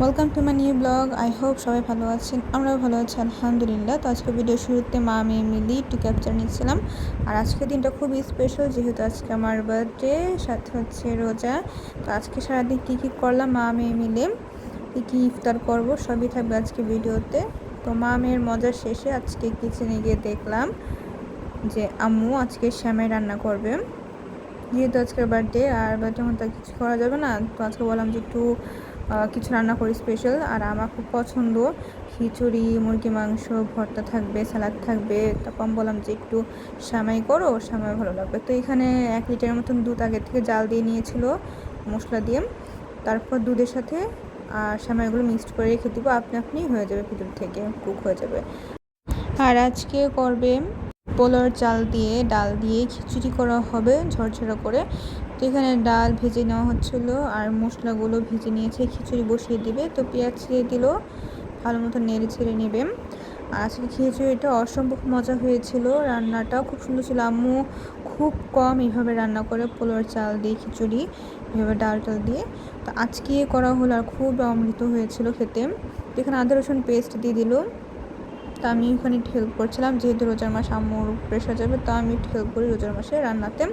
Welcome to my new blog I hope সবাই ভালো আছেন, আমরাও ভালো আছি, আলহামদুলিল্লাহ। তো আজকে ভিডিও শুরুতে মা মেয়ে মিলি একটু ক্যাপচার নিচ্ছিলাম। আর আজকে দিনটা খুবই স্পেশাল যেহেতু আজকে আমার বার্থডে সাথে হচ্ছে রোজা। তো আজকে সারাদিন কী কী করলাম মা মেয়ে মিলে, কী কী ইফতার করব, সবই থাকবে আজকে ভিডিওতে তো। মা মেয়ের মজার শেষে আজকে কিচেনে গিয়ে দেখলাম যে আম্মু আজকে শ্যামে রান্না করবে। যেহেতু আজকের বার্থডে আর বার্থডে মতো কিছু করা যাবে না, তো আজকে বললাম যে একটু কিছু রান্না করি স্পেশাল আর আমার খুব পছন্দ খিচুড়ি, মুরগি মাংস, ভর্তা থাকবে স্যালাড থাকবে আমি বললাম যে একটু সামাই করো, সামাই ভালো লাগবে। তো এখানে এক লিটারের মতন দুধ আগের থেকে জাল দিয়ে নিয়েছিল মশলা দিয়ে। তারপর দুধের সাথে আর সামাইগুলো মিক্সড করে রেখে দেবো, আপনি আপনি হয়ে যাবে ভিতর থেকে কুক হয়ে যাবে। আর আজকে করবে পোলার চাল দিয়ে, ডাল দিয়ে খিচুড়ি করা হবে, ঝরঝরা করে। তো এখানে ডাল ভেজে নেওয়া হচ্ছিল, আর মশলাগুলো ভেজে নিয়েছে, খিচুড়ি বসিয়ে দিবে। তো পেঁয়াজ ছিঁড়ে দিল, ভালো মতো নেড়ে ছেড়ে নেবে। আর আজকে খিচুড়িটা অসম্ভব মজা হয়েছিল, রান্নাটাও খুব সুন্দর ছিল। আম্মু খুব কম এইভাবে রান্না করে পোলার চাল দিয়ে, খিচুড়ি, এভাবে ডাল টাল দিয়ে। তো আজকে করা হলো আর খুব অমৃত হয়েছিল খেতে। এখানে আদা, রসুন পেস্ট দিয়ে দিল। তা আমি ওখানে একটু হেল্প করছিলাম, যেহেতু রোজার মাস আম্মুর প্রেশার যাবে তা আমি একটু হেল্প করি রোজার মাসে রান্নাতে।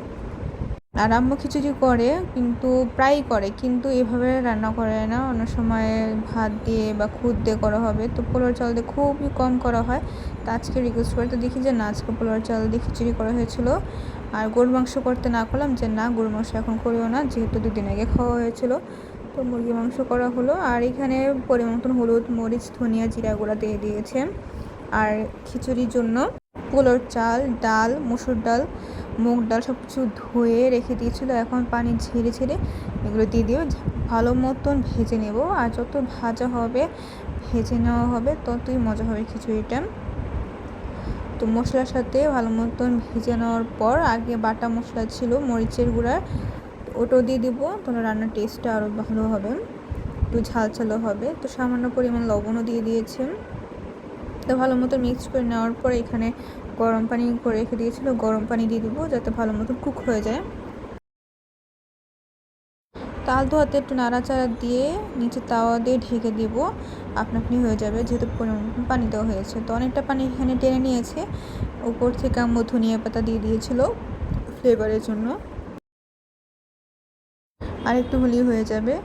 আর আম্মু খিচুড়ি করে, কিন্তু প্রায়ই করে, কিন্তু এভাবে রান্না করে না। অনেক সময় ভাত দিয়ে বা খুদ দিয়ে করা হবে। তো পোলার চাল দিয়ে খুবই কম করা হয়। তো আজকে রিকোয়েস্ট করে, তো দেখি যে না, আজকে পোলার চাল দিয়ে খিচুড়ি করা হয়েছিল। আর গরুর মাংস করতে না করলাম যে না, গরুর মাংস এখন করিও না, যেহেতু দুদিন আগে খাওয়া হয়েছিল। তো মুরগি মাংস করা হলো। আর এখানে পরিমাণ হলুদ, মরিচ, ধনিয়া, জিরা গুঁড়া দিয়ে দিয়েছে। আর খিচুড়ির জন্য পোলোর চাল, ডাল, মুসুর ডাল মুগ ডাল সব কিছু ধুয়ে রেখে দিয়েছিল। এখন পানি ঝেড়ে ঝেড়ে এগুলো দিয়ে দিও। ভালো মতন ভেজে নেব। আর যত ভাজা হবে, ভেজে নেওয়া হবে, ততই মজা হবে খিচুড়িটা। তো মশলার সাথে ভালো মতন ভেজে নেওয়ার পর আগে বাটা মশলা ছিল, মরিচের গুঁড়া, ওটাও দিয়ে দেবো। তাহলে রান্নার টেস্টটা আরও ভালো হবে, একটু ঝাল ঝালও হবে। তো সামান্য পরিমাণ লবণও দিয়ে দিয়েছে। তো ভালো মতো মিক্স করে নেওয়ার পর এখানে গরম পানি করে রেখে দিয়েছিল, গরম পানি দিয়ে দিব যাতে ভালো মতো কুক হয়ে যায়। তাল ধোয়াতে একটু নাড়াচাড়া দিয়ে নিচে তাওয়া দিয়ে ঢেকে দিব আপনা আপনি হয়ে যাবে যেহেতু পানি দেওয়া হয়েছে। তো অনেকটা পানি এখানে টেনে নিয়েছে, উপর থেকে আম্মু ধনিয়া পাতা দিয়ে দিয়েছিল ফ্লেভারের জন্য। আর একটু হলি হয়ে যাবে।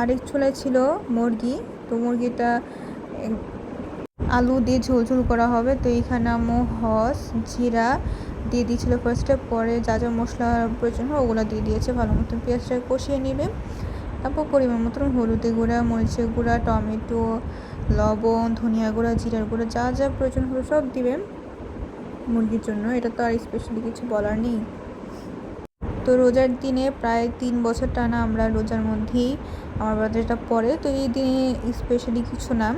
আরেক চুলায় ছিল মুরগি, তো মুরগিটা আলু দিয়ে ঝোল ঝোল করা হবে। তো এইখানে আমো হস, জিরা দিয়ে দিয়েছিল ফার্স্টে পরে যা যা মশলা প্রয়োজন হয় ওগুলো দিয়ে দিয়েছে। ভালো মতন পেঁয়াজটা কষিয়ে নেবে। তারপর পরিমাণ মতন হলুদের গুঁড়া, মরিচের গুঁড়া, টমেটো, লবণ, ধনিয়া গুঁড়া, জিরার গুঁড়া, যা যা প্রয়োজন হবে সব দিবে। মুরগির জন্য এটা তো আর স্পেশালি কিছু বলার নেই। তো রোজার দিনে প্রায় তিন বছর টানা আমরা রোজার মধ্যেই আমার বার্থডেটা পরে তো এই দিনে স্পেশালি কিছু না।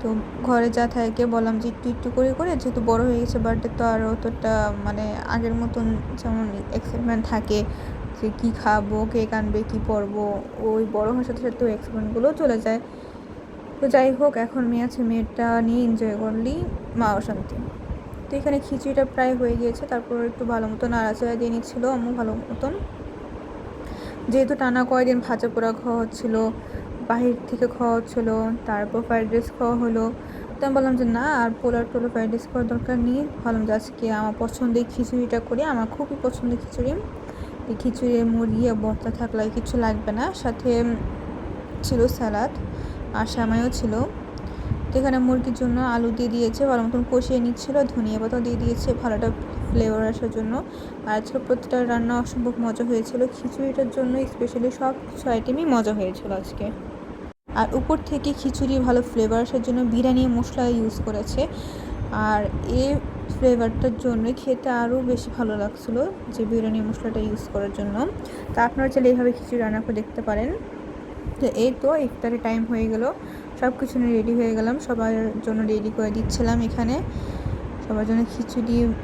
তো ঘরে যা থাকে বললাম যে একটু একটু করে করে যেহেতু বড় হয়ে গেছে বার্থডে তো আর অতটা মানে আগের মতন যেমন এক্সাইটমেন্ট থাকে যে কী খাব কেক আনবে কী পরবো, ওই বড় হওয়ার সাথে সাথে ওই এক্সাইটমেন্টগুলো চলে যায়। তো যাই হোক, এখন মেয়ে আছে, মেয়েটা নিয়ে এনজয় করলি মা অশান্তি। তো এখানে খিচুড়িটা প্রায় হয়ে গিয়েছে, তারপর একটু ভালো মতো নাড়াচাড়া দিয়ে নিচ্ছিলো আম্মু ভালো মতন। যেহেতু টানা কয়েকদিন ভাজা পোড়া খাওয়া হচ্ছিল বাহির থেকে খাওয়া হচ্ছিল, তারপর ফ্রাইড রাইস খাওয়া হলো। তো আমি বললাম যে, না, আর পোলার টোলো ফ্রাইড রাইস করার দরকার নেই। ভাবলাম যে, আজকে আমার পছন্দের খিচুড়িটা করি, আমার খুবই পছন্দের খিচুড়ি। এই খিচুড়ি মুরগি ভর্তা থাকলে কিছু লাগবে না। সাথে ছিল স্যালাড আর শ্যামাইও ছিল। তো এখানে মুরগির জন্য আলু দিয়ে দিয়েছে, ভালো মতন কষিয়ে নিচ্ছিল, ধনিয়া পাতা দিয়ে দিয়েছে, ভালোটা ফ্লেভার আসার জন্য। আর আজকে প্রতিটা রান্না অসম্ভব মজা হয়েছিল। খিচুড়িটার জন্য স্পেশালি সব কিছু আইটেমই মজা হয়েছিল আজকে। আর উপর থেকে খিচুড়ি ভালো ফ্লেভার আসার জন্য বিরিয়ানি, মশলা ইউজ করেছে। আর এ ফ্লেভারটার জন্য খেতে আরও বেশি ভালো লাগছিল যে বিরিয়ানি, মশলাটা ইউজ করার জন্য। তা আপনারা চাইলে এইভাবে খিচুড়ি রান্না করে দেখতে পারেন। তো এই তো ইফতারে টাইম হয়ে গেল। সব কিছু নিয়ে রেডি হয়ে গেলাম। সবার জন্য রেডি করে দিচ্ছিলাম এখানে। সবার জন্য খিচুড়ি,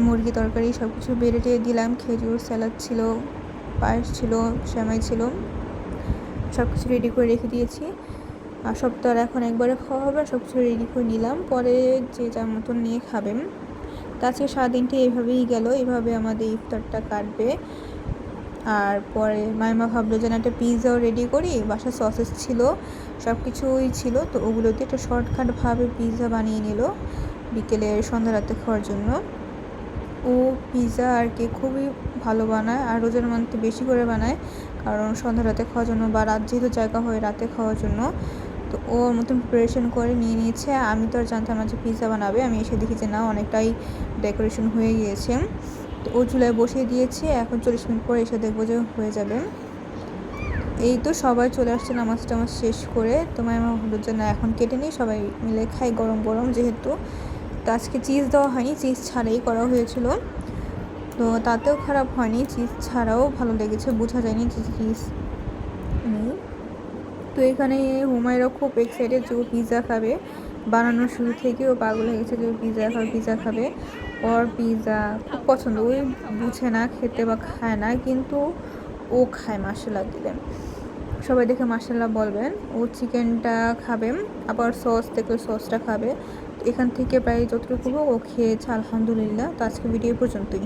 মুরগি তরকারি সব কিছু বেড়ে দিলাম। খেজুর স্যালাড ছিল, পায়েস ছিল শ্যামাই ছিল। সব কিছু রেডি করে রেখে দিয়েছি। আর সব তো আর এখন একবারে খাওয়া হবে সব কিছু রেডি করে নিলাম। পরে যে যার মতন নিয়ে খাবেন। তা আজকে সারাদিনটা এইভাবেই গেল এইভাবে আমাদের ইফতারটা কাটবে। আর পরে মাইমা ভাবলো যেন একটা পিৎজাও রেডি করি বাসা সসেস ছিল সব কিছুই ছিল, তো ওগুলো দিয়ে একটা শর্টকাটভাবে পিৎজা বানিয়ে নিল বিকেলে সন্ধ্যা রাতে খাওয়ার জন্য। ও পিৎজা আর কি খুবই ভালো বানায় আর রোজার মান্থে বেশি করে বানায়। কারণ সন্ধ্যা রাতে খাওয়ার জন্য বা রাত যেহেতু জায়গা হয় রাতে খাওয়ার জন্য, তো ও মতন প্রিপারেশন করে নিয়ে নিয়েছে। আমি তো আর জানতাম না যে পিৎজা বানাবে। আমি এসে দেখি যে না, অনেকটাই ডেকোরেশন হয়ে গিয়েছে। তো ও চুলায় বসিয়ে দিয়েছে। এখন চল্লিশ মিনিট পরে এসে দেখব যে হয়ে যাবে। এই তো সবাই চলে আসছে নামাজ টামাজ শেষ করে। তোমায় আমার হলো যে, না, এখন কেটে নিই। সবাই মিলে খাই গরম গরম যেহেতু। তো আজকে চিজ দেওয়া হয়নি চিজ ছাড়াই করা হয়েছিল। তো তাতেও খারাপ হয়নি চিজ ছাড়াও ভালো লেগেছে, বোঝা যায়নি যে চিজ নেই। তো এখানে হুমায়রা খুব এক্সাইটেড যে ও পিৎজা খাবে। বানানোর শুরু থেকে ও পাগল হয়ে গেছে যে ও পিৎজা খাবে পিৎজা খাবে। ওর পিৎজা খুব পছন্দ ওই বুঝে না, খেতে বা খায় না, কিন্তু ও খায় মাসাল্লা দিলে। সবাই দেখে মাসাল্লাহ বলবেন, ও চিকেনটা খাবে, আবার সস দেখলে সসটা খাবে। এখান থেকে প্রায় যতটুকু হোক ও খেয়েছে আলহামদুলিল্লাহ। তো আজকে ভিডিও পর্যন্তই।